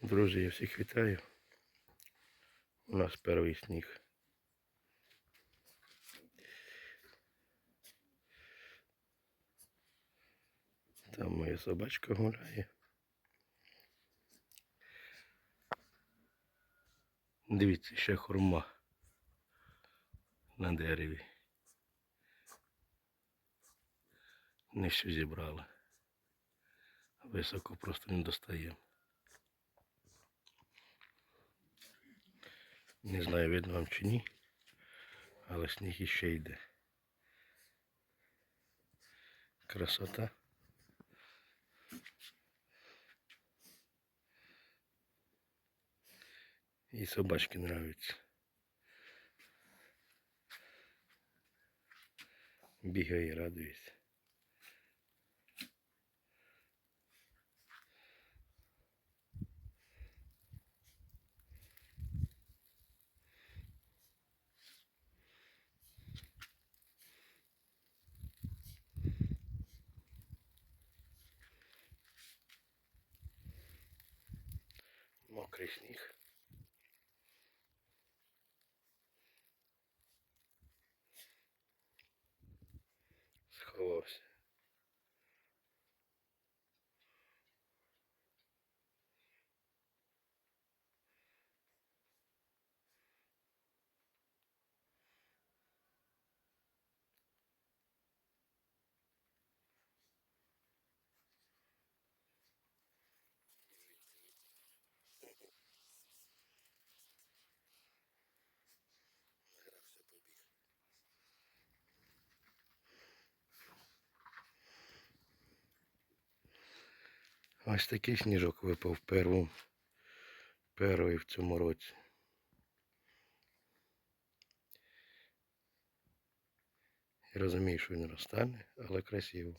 Друзі, я всіх вітаю. У нас перший сніг. Там моя собачка гуляє. Дивіться, ще хурма на дереві. Нижче зібрали. Високо просто не достаємо. Не знаю, видно вам чи ні, але сніг іще йде. Красота. І собачки нравиться. Бігає радується. Мокрий сніг. Сховався. Ось такий сніжок випав перву, перший в цьому році. Я розумію, що він розтане, але красиво.